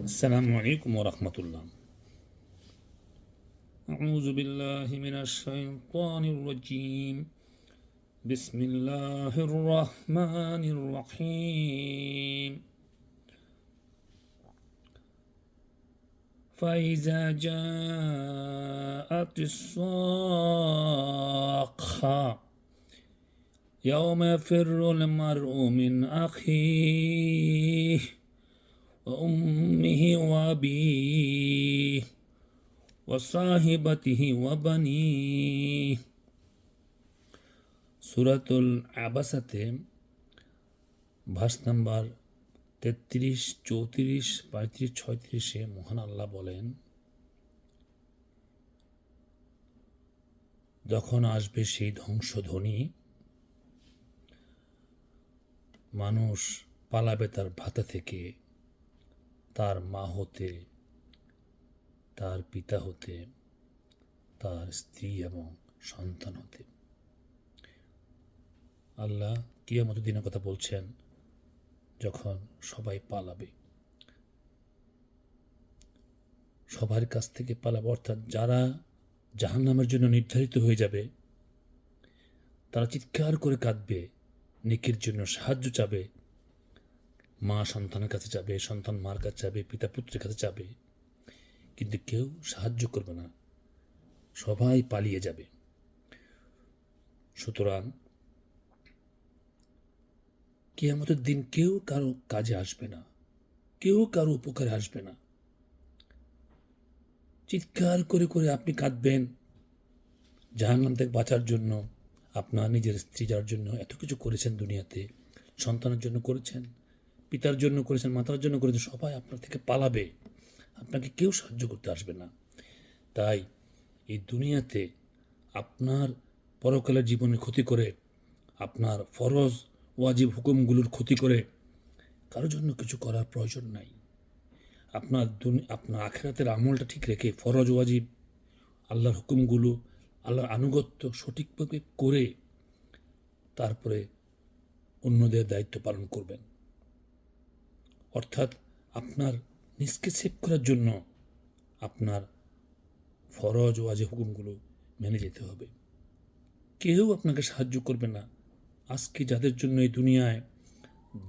السلام عليكم ورحمة الله. أعوذ بالله من الشيطان الرجيم. بسم الله الرحمن الرحيم. فإذا جاءت الصاخة يوم يفر المرء من أخيه وأمه وأبيه وصاحبته وبنيه সুরাতুল আবাসাতে verse number তেত্রিশ চৌত্রিশ পঁয়ত্রিশ ছয়ত্রিশে মহান আল্লাহ বলেন যখন আসবে সেই ধ্বংসধ্বনি মানুষ পালাবে তার ভাতা থেকে তার মা হতে, তার পিতা হতে, তার স্ত্রী এবং সন্তান হতে। আল্লাহ কিয়ামত দিনের কথা বলছেন, যখন সবাই পালাবে। সবার কাছ থেকে পালাবে, অর্থাৎ যারা জাহান্নামের জন্য নির্ধারিত হয়ে যাবে, তারা চিৎকার করে কাঁদবে, নেকির জন্য সাহায্য চাবে মা সন্তানের কাছে যাবে, সন্তান মার কাছে যাবে, পিতা পুত্রের কাছে যাবে। কিন্তু কেউ সাহায্য করবে না। সবাই পালিয়ে যাবে। সুতরাং কেয়ামতের দিন কেউ কারও কাজে আসবে না। কেউ কারও উপকারে আসবে না। চিৎকার করে করে আপনি কাঁদবেন। জাহান্নাম থেকে বাঁচার জন্য আপনার নিজের স্ত্রী যার জন্য এত কিছু করেছেন দুনিয়াতে, সন্তানের জন্য করেছেন। পিতার জন্য করেছেন, মাতার জন্য করেছেন, সবাই আপনার থেকে পালাবে। আপনাকে কেউ সাহায্য করতে আসবে না। তাই এই দুনিয়াতে আপনার পরকালের জীবনে ক্ষতি করে, আপনার ফরজ, ওয়াজিব হুকুমগুলোর ক্ষতি করে কারোর জন্য কিছু করার প্রয়োজন নাই। আপনার আপনার আখেরাতের আমলটা ঠিক রেখে ফরজ, ওয়াজিব, আল্লাহর হুকুমগুলো, আল্লাহর আনুগত্য সঠিকভাবে করে তারপরে অন্যদের দায়িত্ব পালন করবেন। অর্থাৎ আপনার নিজকে সেভ করার জন্য আপনার ফরজ ওয়াজে হুকুমগুলো মেনে যেতে হবে। কেউ আপনাকে সাহায্য করবে না। আজকে যাদের জন্য এই দুনিয়ায়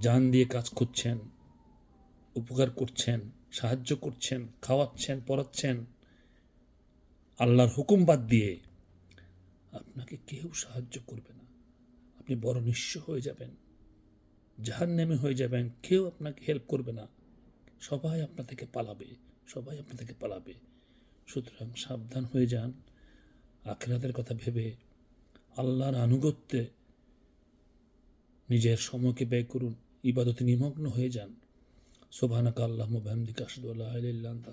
যান দিয়ে কাজ করছেন, উপকার করছেন, সাহায্য করছেন, খাওয়াচ্ছেন, পড়াচ্ছেন, আল্লাহর হুকুম বাদ দিয়ে আপনাকে কেউ সাহায্য করবে না। আপনি বড় নিঃস্ব হয়ে যাবেন। জাহান নেমে হয়ে যাবেন, কেউ আপনাকে হেল্প করবে না। সবাই আপনার থেকে পালাবে, সবাই আপনার থেকে পালাবে। সুতরাং সাবধান হয়ে যান। আখেরাতের কথা ভেবে আল্লাহর আনুগত্যে নিজের সময়কে ব্যয় করুন, ইবাদতে নিমগ্ন হয়ে যান। সোভানাকা আল্লাহ মুবাহমদিকা আশহাদু আল্লা ইলাহা ইল্লা আনতা